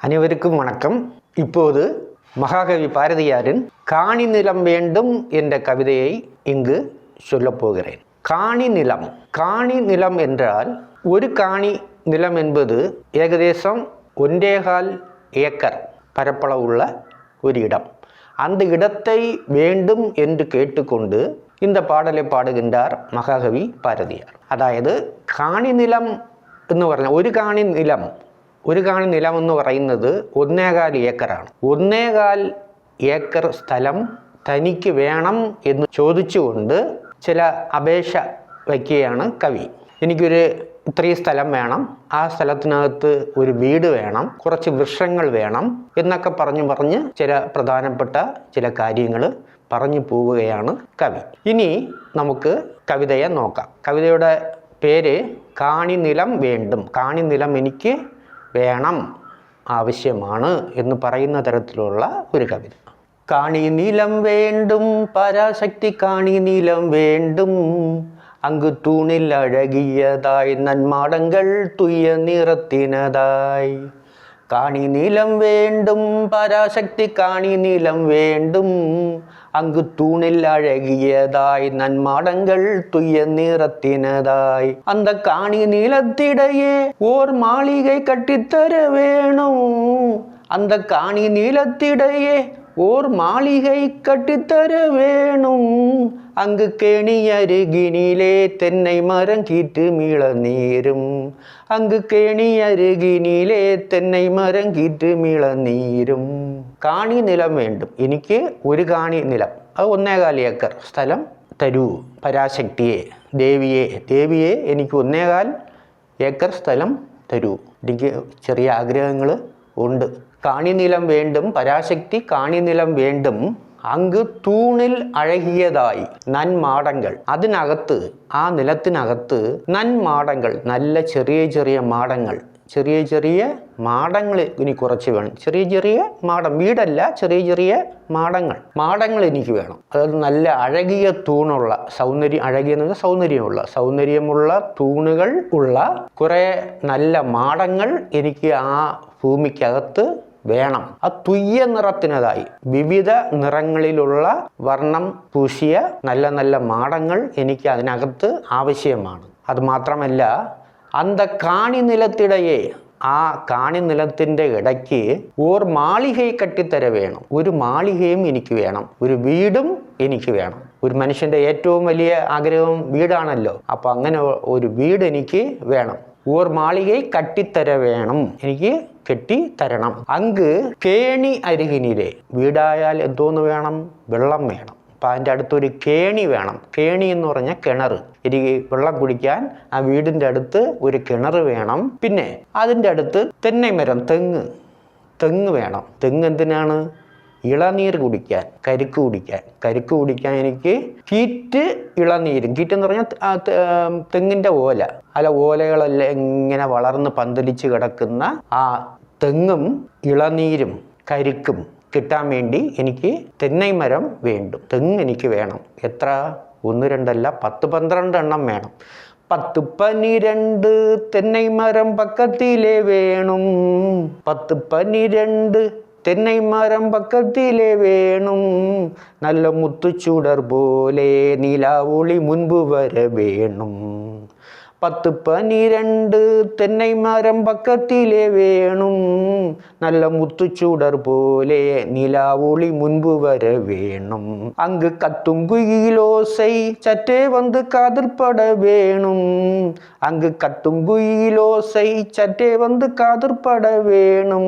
அனைவருக்கும் வணக்கம். இப்போது மகாகவி பாரதியாரின் காணி நிலம் வேண்டும் என்ற கவிதையை இங்கு சொல்லப்போகிறேன் காணி நிலம். காணி நிலம் என்றால் ஒரு காணி நிலம் என்பது ஏகதேசம் ஒன்றேகால் ஏக்கர் பரப்பளவுள்ள ஒரு இடம். அந்த இடத்தை வேண்டும் என்று கேட்டுக்கொண்டு இந்த பாடலை பாடுகின்றார் மகாகவி பாரதியார். அதாவது காணி நிலம் എന്ന് പറഞ്ഞ ഒരു കാണി നിലം ഒരു കാണി നിലം എന്ന് പറയുന്നത് ഒന്നേകാൽ ഏക്കറാണ്. ഒന്നേകാൽ ഏക്കർ സ്ഥലം തനിക്ക് വേണം എന്ന് ചോദിച്ചുകൊണ്ട് ചില അപേക്ഷ വയ്ക്കുകയാണ് കവി. എനിക്കൊരു ഇത്രയും സ്ഥലം വേണം. ആ സ്ഥലത്തിനകത്ത് ഒരു വീട് വേണം. കുറച്ച് വൃക്ഷങ്ങൾ വേണം എന്നൊക്കെ പറഞ്ഞു പറഞ്ഞ് ചില പ്രധാനപ്പെട്ട ചില കാര്യങ്ങൾ പറഞ്ഞു പോവുകയാണ് കവി. ഇനി നമുക്ക് കവിതയെ നോക്കാം. കവിതയുടെ പേര് കാണിനിലം വേണ്ടും. കാണിനിലം എനിക്ക് വേണം ആവശ്യമാണ് എന്ന് പറയുന്ന തരത്തിലുള്ള ഒരു കവിത. കാണി നീലം വേണ്ടും പരാശക്തി കാണി നീലം വേണ്ടും അങ്ക് തൂണിൽ അഴകിയതായി നന്മാടങ്ങൾ തുയ്യ നിറത്തിനതായി. കാണി നീലം വേണ്ടും പരാശക്തി കാണി നീലം വേണ്ടും அங்கு தூணில் அழகியதாய் நன்மாடங்கள் துய்ய நிறத்தினதாய். அந்த காணி நீளத்திடையே ஓர் மாளிகை கட்டித்தர வேணும். அந்த காணி நீளத்திடையே ஓர் மாளிகை கட்டித்தர வேணும். அங்கு கேணி அருகினிலே தென்னை மரம் கீட்டு மீள நீரும் அங்கு கேணி അരുകിനിലെ തെന്നൈ മരം കീറ്റ് മിള നീരും കാണി നിലം വേണ്ടും എനിക്ക് ഒരു കാണി നിലം അത് ഒന്നേകാൽ ഏക്കർ സ്ഥലം തരൂ പരാശക്തിയെ ദേവിയെ ദേവിയെ എനിക്ക് ഒന്നേകാൽ ഏക്കർ സ്ഥലം തരൂ എനിക്ക് ചെറിയ ആഗ്രഹങ്ങൾ ഉണ്ട് കാണിനിലം വേണ്ടും പരാശക്തി കാണിനിലം വേണ്ടും അങ്ക് തൂണിൽ അഴകിയതായി നന്മാടങ്ങൾ. അതിനകത്ത് ആ നിലത്തിനകത്ത് നന്മാടങ്ങൾ നല്ല ചെറിയ ചെറിയ മാടങ്ങൾ. ചെറിയ ചെറിയ മാടങ്ങൾ ഇനി കുറച്ച് വേണം. ചെറിയ ചെറിയ മാടം വീടല്ല ചെറിയ ചെറിയ മാടങ്ങൾ. മാടങ്ങൾ എനിക്ക് വേണം. അതായത് നല്ല അഴകിയ തൂണുള്ള സൗന്ദര്യം അഴകിയ സൗന്ദര്യമുള്ള സൗന്ദര്യമുള്ള തൂണുകൾ ഉള്ള കുറേ നല്ല മാടങ്ങൾ എനിക്ക് ആ ഭൂമിക്കകത്ത് വേണം. ആ തുയ്യ നിറത്തിനതായി. വിവിധ നിറങ്ങളിലുള്ള വർണം പൂശിയ നല്ല നല്ല മാടങ്ങൾ എനിക്ക് അതിനകത്ത് ആവശ്യമാണ്. അത് മാത്രമല്ല അന്ത കാണി നിലത്തിടയെ ആ കാണി നിലത്തിന്റെ ഇടയ്ക്ക് ഓർ മാളികയെ കെട്ടിത്തര വേണം. ഒരു മാളികയും എനിക്ക് വേണം. ഒരു വീടും എനിക്ക് വേണം. ഒരു മനുഷ്യന്റെ ഏറ്റവും വലിയ ആഗ്രഹം വീടാണല്ലോ. അപ്പോൾ അങ്ങനെ ഒരു വീട് എനിക്ക് വേണം. ഓർ മാളികை കട്ടിത്തര വേണം എനിക്ക് കെട്ടി തരണം അങ്ക് കേണി അരികിനിലെ വീടായാൽ എന്തോന്ന് വേണം വെള്ളം വേണം അപ്പം അതിന്റെ അടുത്തൊരു കേണി വേണം. കേണി എന്ന് പറഞ്ഞാൽ കിണർ എനിക്ക് വെള്ളം കുടിക്കാൻ ആ വീടിന്റെ അടുത്ത് ഒരു കിണർ വേണം. പിന്നെ അതിന്റെ അടുത്ത് തെന്നൈ മരം തെങ്ങ്. തെങ്ങ് വേണം. തെങ്ങ് എന്തിനാണ്? ഇളനീർ കുടിക്കാൻ കരിക്ക് കുടിക്കാൻ. കരിക്ക് കുടിക്കാൻ എനിക്ക് കീറ്റ് ഇളനീരും. കീറ്റ് എന്ന് പറഞ്ഞാൽ തെങ്ങിന്റെ ഓല. അല്ല ഓലകളെല്ലാം ഇങ്ങനെ വളർന്ന് പന്തലിച്ച് കിടക്കുന്ന ആ തെങ്ങും ഇളനീരും കരിക്കും കിട്ടാൻ വേണ്ടി എനിക്ക് തെന്നൈ മരം വേണ്ടും. തെങ്ങ് എനിക്ക് വേണം. എത്ര? ഒന്ന് രണ്ടല്ല പത്ത് പന്ത്രണ്ട് എണ്ണം വേണം. പത്ത് പനിരണ്ട് തെന്നൈ മരം പക്കത്തിലെ വേണം. പത്ത് പനിരണ്ട് தென்னை மரம் பக்கத்திலே வேணும். நல்ல முத்துச்சுடர் போலே நிலா ஒளி முன்பு வர வேணும். பத்து பனிரெண்டு தென்னை மரம் பக்கத்திலே வேணும். நல்ல முத்துச்சூடர் போலே நிலா ஒளி முன்பு வர வேணும். அங்கு கத்தும் குயிலோசை சற்றே வந்து காதற்பட வேணும். അങ്ക് കത്തും കുയിലോസൈ ചറ്റേ വന്ന് കാതിർപ്പട വേണം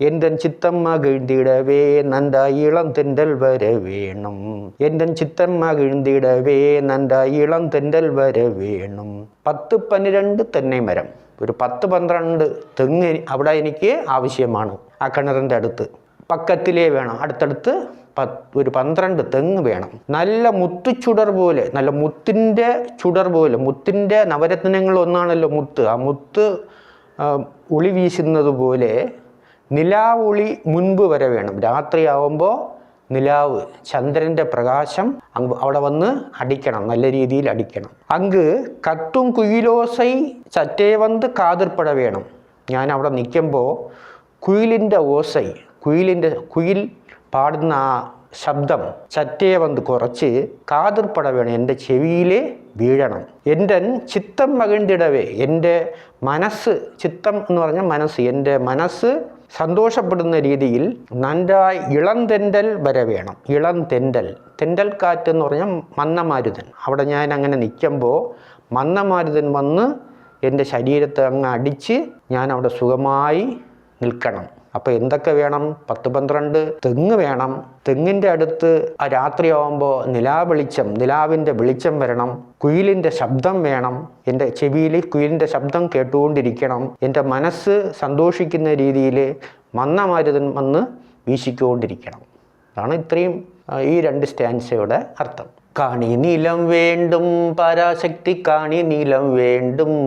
എൻ്റെ ചിത്തം മകിഴ്ന്നിടവേ നന്ദ ഇളം തെണ്ടൽ വരെ വേണം എൻ്റെ ചിത്തം മകിഴ്ന്നിടവേ നന്ദ ഇളം തെണ്ടൽ വരെ വേണം പത്ത് പന്നിരണ്ട് തെന്നൈ മരം ഒരു പത്ത് പന്ത്രണ്ട് തെങ്ങ് അവിടെ എനിക്ക് ആവശ്യമാണ് ആ കിണറിൻ്റെ അടുത്ത് പക്കത്തിലേ വേണം അടുത്തടുത്ത് പത്ത് ഒരു പന്ത്രണ്ട് തെങ്ങ് വേണം. നല്ല മുത്തുചുടർ പോലെ നല്ല മുത്തിന്റെ ചുടർ പോലെ മുത്തിന്റെ നവരത്നങ്ങൾ ഒന്നാണല്ലോ മുത്ത്. ആ മുത്ത് ഉളി വീശുന്നത് പോലെ നിലാവൊളി മുൻപ് വരെ വേണം. രാത്രിയാവുമ്പോൾ നിലാവ് ചന്ദ്രന്റെ പ്രകാശം അങ്ങ് അവിടെ വന്ന് അടിക്കണം നല്ല രീതിയിൽ അടിക്കണം. അങ്ക് കത്തും കുയിലോസൈ ചറ്റേ വന്ന് കാതിർപ്പട വേണം. ഞാൻ അവിടെ നിൽക്കുമ്പോൾ കുയിലിന്റെ ഓസൈ കുയിലിന്റെ കുയിൽ പാടുന്ന ആ ശബ്ദം ചറ്റയെ വന്ന് കുറച്ച് കാതിർപ്പട വേണം എന്റെ ചെവിയിലെ വീഴണം. എന്റെ ചിത്തം മകിണ്ടിടവേ എന്റെ മനസ്സ് ചിത്തം എന്ന് പറഞ്ഞാൽ മനസ്സ്. എന്റെ മനസ്സ് സന്തോഷപ്പെടുന്ന രീതിയിൽ നന്നായി ഇളം തെണ്ടൽ വരെ വേണം. ഇളം തെണ്ടൽ കാറ്റ് എന്ന് പറഞ്ഞാൽ മന്നമാരുതൻ അവിടെ ഞാൻ അങ്ങനെ നിൽക്കുമ്പോൾ മന്നമാരുതൻ വന്ന് എന്റെ ശരീരത്തെ അങ്ങ് അടിച്ച് ഞാൻ അവിടെ സുഖമായി നിൽക്കണം. അപ്പോൾ എന്തൊക്കെ വേണം? പത്ത് പന്ത്രണ്ട് തെങ്ങ് വേണം. തെങ്ങിന്റെ അടുത്ത് ആ രാത്രിയാവുമ്പോൾ നിലാവെളിച്ചം നിലാവിന്റെ വെളിച്ചം വരണം. കുയിലിന്റെ ശബ്ദം വേണം. എന്റെ ചെവിയിൽ കുയിലിന്റെ ശബ്ദം കേട്ടുകൊണ്ടിരിക്കണം. എന്റെ മനസ്സ് സന്തോഷിക്കുന്ന രീതിയിൽ മന്നമാരുതൻ വന്ന് വീശിക്കൊണ്ടിരിക്കണം. അതാണ് ഇത്രയും ഈ രണ്ട് സ്റ്റാൻസയുടെ അർത്ഥം. காணி நீளம் வேண்டும் பராசக்தி காணி நீளம் வேண்டும்.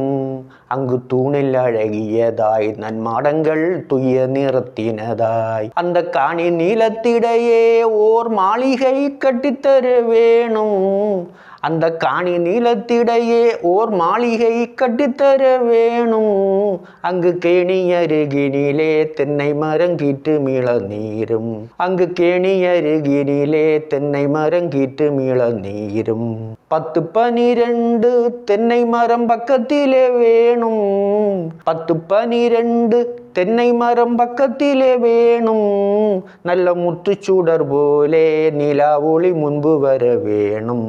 அங்கு தூணில் அழகியதாய் நன்மாடங்கள் துய நிறத்தினதாய். அந்த காணி நீளத்திடையே ஓர் மாளிகை கட்டித்தர வேணும் அந்த காணி நீளத்திடையே ஓர் மாளிகை கட்டித்தர வேணும். அங்கு கேணி அருகினிலே தென்னை மரங்கிட்டு மீள நீரும். அங்கு கேணி அருகினிலே தென்னை மரங்கிட்டு மீள நீரும். பத்து பனிரெண்டு தென்னை மரம் பக்கத்திலே வேணும். பத்து பனிரெண்டு தென்னை மரம் பக்கத்திலே வேணும். நல்ல முத்துச்சூடர் போலே நிலா ஒளி முன்பு வர வேணும்.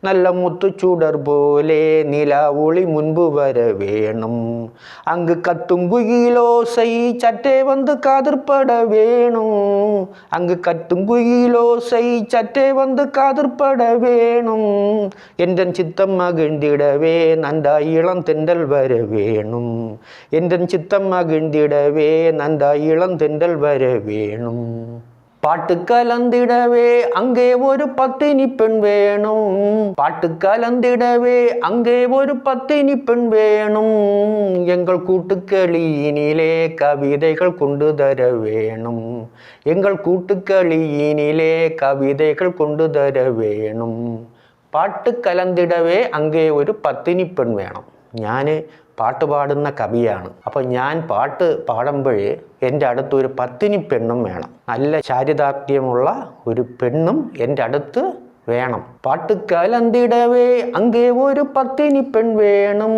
நல்ல முத்துச்சூடர் போலே நிலா ஒளி முன்பு வர வேணும். அங்கு கத்தும் குயிலோசை சற்றே வந்து காதிர்பட வேணும். அங்கு கத்தும் குயிலோசை சற்றே வந்து காதிர்பட வேணும். எந்தன் சித்தம் மகிழ்ந்திடவே நந்தா இளம் தெண்டல் வர வேணும். எந்தன் சித்தம் மகிழ்ந்திட நன்றாய் இளம் தென்றல் வர வேணும் பாட்டு கலந்திடவே அங்கே ஒரு பத்தினி பெண் வேணும் பாட்டு கலந்திடவே அங்கே ஒரு பத்தினி பெண் வேணும் எங்கள் கூட்டுக்களியினிலே கவிதைகள் கொண்டு தர வேணும் எங்கள் கூட்டுக்களியினிலே கவிதைகள் கொண்டு தர வேணும் പാട്ട് കലന്തിടവേ അങ്ങേ ഒരു പത്തിനി പെൺ വേണം ഞാൻ പാട്ട് പാടുന്ന കവിയാണ്. അപ്പോൾ ഞാൻ പാട്ട് പാടുമ്പോഴേ എന്റെ അടുത്ത് ഒരു പത്തിനി പെണ്ണും വേണം. നല്ല ചാരിതാർത്ഥ്യമുള്ള ഒരു പെണ്ണും എന്റെ അടുത്ത് വേണം. പാട്ട് കലന്തിടവേ അങ്ങേ ഒരു പത്തിനി പെൺ വേണം.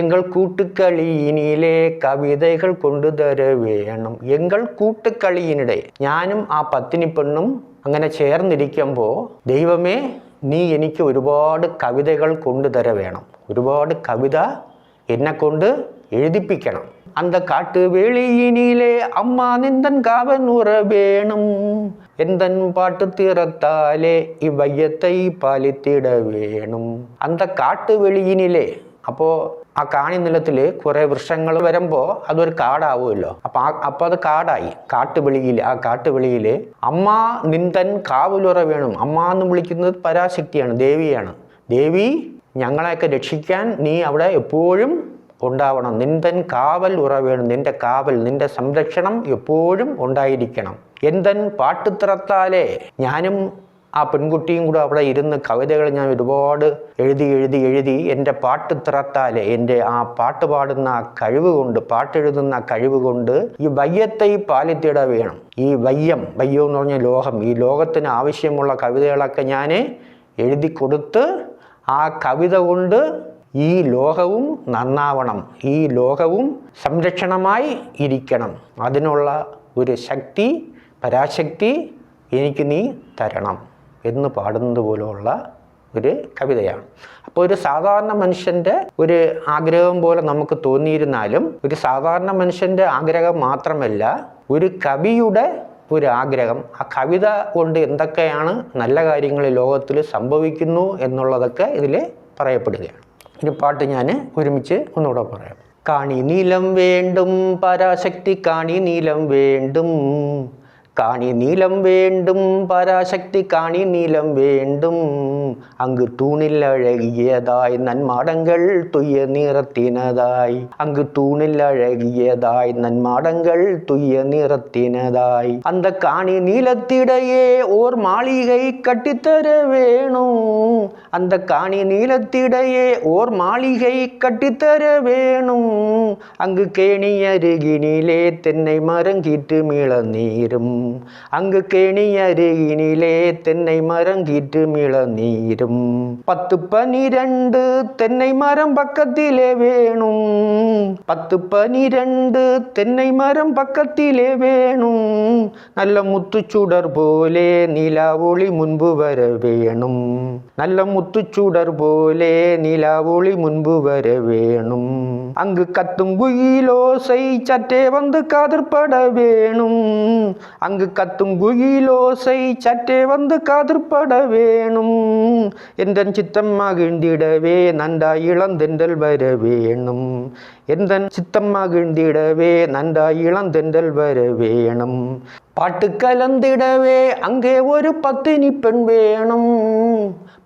എങ്കൾ കൂട്ടുകളിയിനിലെ കവിതകൾ കൊണ്ടു തര വേണം. എങ്കൾ കൂട്ടുകളിയിനിടെ ഞാനും ആ പത്തിനി പെണ്ണും അങ്ങനെ ചേർന്നിരിക്കുമ്പോൾ ദൈവമേ നീ എനിക്ക് ഒരുപാട് കവിതകൾ കൊണ്ടുതര വേണം. ഒരുപാട് കവിത എന്നെ കൊണ്ട് എഴുതിപ്പിക്കണം அந்த காட்டு வெளியினிலே அம்மா நிந்தன் காவன் உற வேணும் எந்தன் பாட்டு திறத்தாலே இவ்வையத்தை പാലിത്തിട വേണം അന്ത കാട്ട് വെളിയിനിലെ അപ്പോൾ ആ കാണി നിലത്തിൽ കുറേ വൃക്ഷങ്ങൾ വരുമ്പോൾ അതൊരു കാടാവുമല്ലോ അപ്പം ആ അപ്പോൾ അത് കാടായി കാട്ടുവെളിയിൽ ആ കാട്ടുവെളിയിൽ അമ്മ നിന്തൻ കാവലുറ വേണം അമ്മ എന്ന് വിളിക്കുന്നത് പരാശക്തിയാണ് ദേവിയാണ് ദേവി ഞങ്ങളെയൊക്കെ രക്ഷിക്കാൻ നീ അവിടെ എപ്പോഴും ഉണ്ടാവണം. നിന്തൻ കാവൽ ഉറവേണം. നിന്റെ കാവൽ നിന്റെ സംരക്ഷണം എപ്പോഴും ഉണ്ടായിരിക്കണം. എന്തൻ പാട്ടുത്തിറത്താലേ ഞാനും ആ പെൺകുട്ടിയും കൂടെ അവിടെ ഇരുന്ന് കവിതകൾ ഞാൻ ഒരുപാട് എഴുതി എഴുതി എഴുതി എന്റെ പാട്ട് തിറത്താലെ എന്റെ ആ പാട്ട് പാടുന്ന ആ കഴിവ് കൊണ്ട് പാട്ടെഴുതുന്ന കഴിവ് കൊണ്ട് ഈ വയ്യത്തെ ഈ പാലിത്തിട വേണം. ഈ വയ്യം വയ്യം എന്ന് പറഞ്ഞ ലോകം ഈ ലോകത്തിന് ആവശ്യമുള്ള കവിതകളൊക്കെ ഞാൻ എഴുതി കൊടുത്ത് ആ കവിത കൊണ്ട് ഈ ലോകവും നന്നാവണം ഈ ലോകവും സംരക്ഷണമായി ഇരിക്കണം. അതിനുള്ള ഒരു ശക്തി പരാശക്തി എനിക്ക് നീ തരണം എന്ന് പാടുന്നത് പോലെയുള്ള ഒരു കവിതയാണ്. അപ്പോൾ ഒരു സാധാരണ മനുഷ്യന്റെ ഒരു ആഗ്രഹം പോലെ നമുക്ക് തോന്നിയിരുന്നാലും ഒരു സാധാരണ മനുഷ്യന്റെ ആഗ്രഹം മാത്രമല്ല ഒരു കവിയുടെ ഒരു ആഗ്രഹം ആ കവിത കൊണ്ട് എന്തൊക്കെയാണ് നല്ല കാര്യങ്ങൾ ലോകത്തിൽ സംഭവിക്കുന്നു എന്നുള്ളതൊക്കെ ഇതിൽ പറയപ്പെടുകയാണ്. ഒരു പാട്ട് ഞാൻ ഒരുമിച്ച് ഒന്നുകൂടെ പറയാം. കാണി നീലം വേണ്ടും പരാശക്തി കാണി നീലം വേണ്ടും காணி நீளம் வேண்டும் பராசக்தி காணி நீளம் வேண்டும். அங்கு தூணில் அழகியதாய் நன்மாடங்கள் துய்ய நிறத்தினதாய். அங்கு தூணில் அழகியதாய் நன்மாடங்கள் துய்ய நிறத்தினதாய். அந்த காணி நீளத்திடையே ஓர் மாளிகை கட்டித்தர வேணும். அந்த காணி நீளத்திடையே ஓர் மாளிகை கட்டித்தர வேணும். அங்கு கேணி அருகினிலே தென்னை மரங்கீற்று மிள நீரும். அங்கு கேணியருகினிலே தென்னை மரங்கிற்று மிள நீரும் பத்து பனிரெண்டு தென்னை மரம் பக்கத்திலே வேணும். பத்து பனிரெண்டு தென்னை மரம் பக்கத்திலே வேணும். நல்ல முத்துச்சுடர் போலே நிலா ஒளி முன்பு வர வேணும். நல்ல முத்துச்சுடர் போலே நிலா ஒளி முன்பு வர வேணும். அங்கு கத்தும் குயிலோசை சற்றே வந்து காதற்பட வேணும். அங்கு அங்கு கத்தும் குயிலோசை சற்றே வந்து காதிர்பட வேணும். என்றன் சித்தம் மகிழ்ந்திடவே நன்றாய் இளந்தென்றல் வர வேணும். எந்தன் சித்தம் மகிழ்ந்திடவே நன்றாய் இளந்தென்றல் வர வேணும் பாட்டு கலந்திடவே அங்கே ஒரு பத்தினி பெண் வேணும்.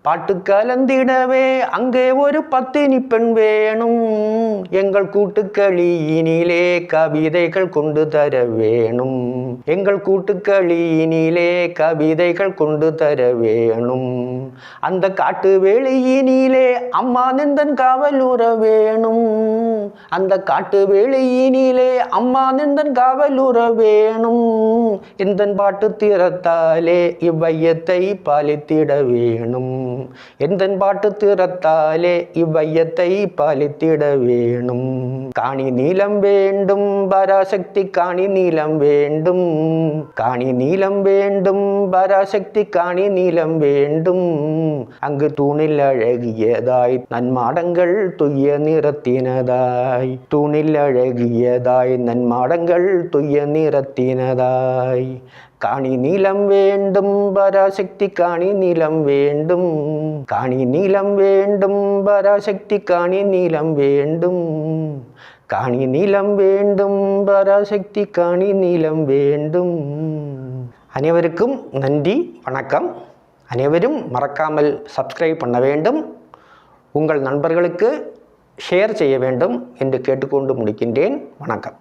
பாட்டு கலந்திடவே அங்கே ஒரு பத்தினி பெண் வேணும். எங்கள் கூட்டுக்களியினிலே கவிதைகள் கொண்டு தர வேணும். எங்கள் கூட்டுக்களியினிலே கவிதைகள் கொண்டு தர வேணும். அந்த காட்டு வேளையினிலே அம்மா நிந்தன் காவல் உற வேணும். அந்த காட்டு வேளையினிலே அம்மா நின்றன் காவலுற வேணும். எந்தன் பாட்டு திறத்தாலே இவ்வையத்தை பாலித்திட வேணும். எந்தன் பாட்டு திறத்தாலே இவ்வையத்தை பாலித்திட வேணும். காணி நீளம் வேண்டும் பராசக்தி காணி நீளம் வேண்டும். காணி நீளம் வேண்டும் பராசக்தி காணி நீளம் வேண்டும். அங்கு தூணில் அழகியதாய் நன்மாடங்கள் துய்ய நிறத்தினதாய் தூணில் அழகியதாய் நன்மாடங்கள் துய்ய நிறத்தினதாய். காணி நீளம் வேண்டும் பராசக்தி காணி நீளம் வேண்டும். காணி நீளம் வேண்டும் பராசக்தி காணி நீளம் வேண்டும். காணி நீளம் வேண்டும் பராசக்தி காணி நீளம் வேண்டும். அனைவருக்கும் நன்றி வணக்கம். அனைவரும் மறக்காமல் சப்ஸ்கிரைப் பண்ண வேண்டும். உங்கள் நண்பர்களுக்கு ஷேர் செய்ய வேண்டும் என்று கேட்டுக்கொண்டு முடிக்கின்றேன். வணக்கம்.